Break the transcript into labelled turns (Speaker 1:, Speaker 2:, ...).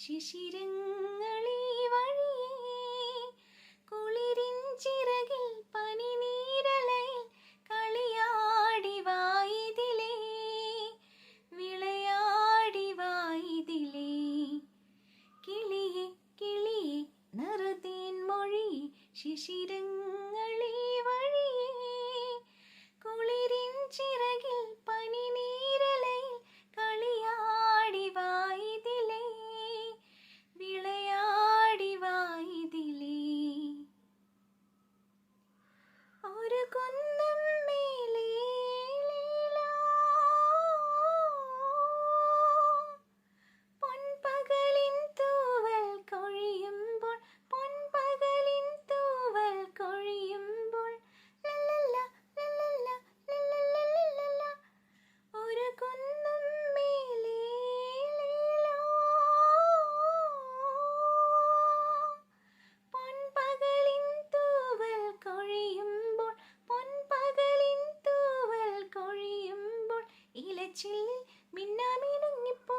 Speaker 1: ശിശിരങ്ങളീ വഴിയേ. കുളിരിൻ ചിറകിൽ പനിനീരലയിൽ കളിയാടി വായിതിലേ. വിളയാടി വായിതിലേ. കിളിയെ കിളിയെ നറുതേൻ മൊഴി ശിശിരങ്ങളീ ചില്ലിൽ മിന്നാമീനങ്ങിപ്പോ.